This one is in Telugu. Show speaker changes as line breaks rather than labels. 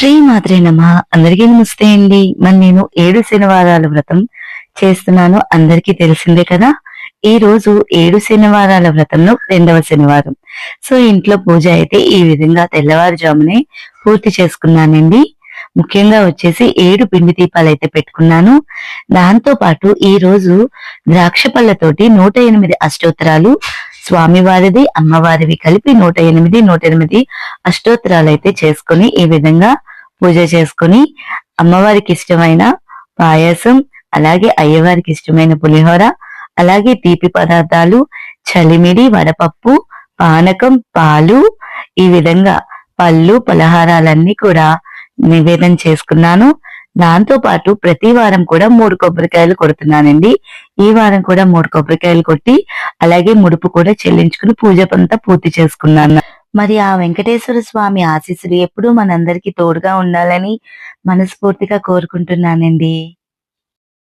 శ్రీ మాత్రే నమ. అందరికీ నమస్తే అండి. మరి నేను ఏడు శనివారాల వ్రతం చేస్తున్నాను. అందరికీ తెలిసిందే కదా? ఈ రోజు ఏడు శనివారాల వ్రతంలో రెండవ శనివారం. సో ఇంట్లో పూజ అయితే ఈ విధంగా తెల్లవారుజామునే పూర్తి చేసుకున్నానండి. ముఖ్యంగా వచ్చేసి ఏడు పిండి దీపాలు అయితే పెట్టుకున్నాను. దాంతో పాటు ఈ రోజు ద్రాక్ష పళ్ళతోటి నూట ఎనిమిది అష్టోత్తరాలు స్వామివారిది అమ్మవారివి కలిపి నూట ఎనిమిది నూట ఎనిమిది అష్టోత్తరాలు అయితే చేసుకుని ఈ విధంగా పూజ చేసుకుని అమ్మవారికి ఇష్టమైన పాయసం అలాగే అయ్యవారికి ఇష్టమైన పులిహోర అలాగే తీపి పదార్థాలు చలిమిడి వడపప్పు పానకం పాలు ఈ విధంగా పళ్ళు పలహారాలన్నీ కూడా నివేదన చేసుకున్నాను. దాంతో పాటు ప్రతి వారం కూడా మూడు కొబ్బరికాయలు కొడుతున్నానండి. ఈ వారం కూడా మూడు కొబ్బరికాయలు కొట్టి అలాగే ముడుపు కూడా చెల్లించుకుని పూజ అంతా పూర్తి చేసుకున్నాను. మరి ఆ వెంకటేశ్వర స్వామి ఆశీస్సులు ఎప్పుడూ మనందరికీ తోడుగా ఉండాలని మనస్ఫూర్తిగా కోరుకుంటున్నానండి.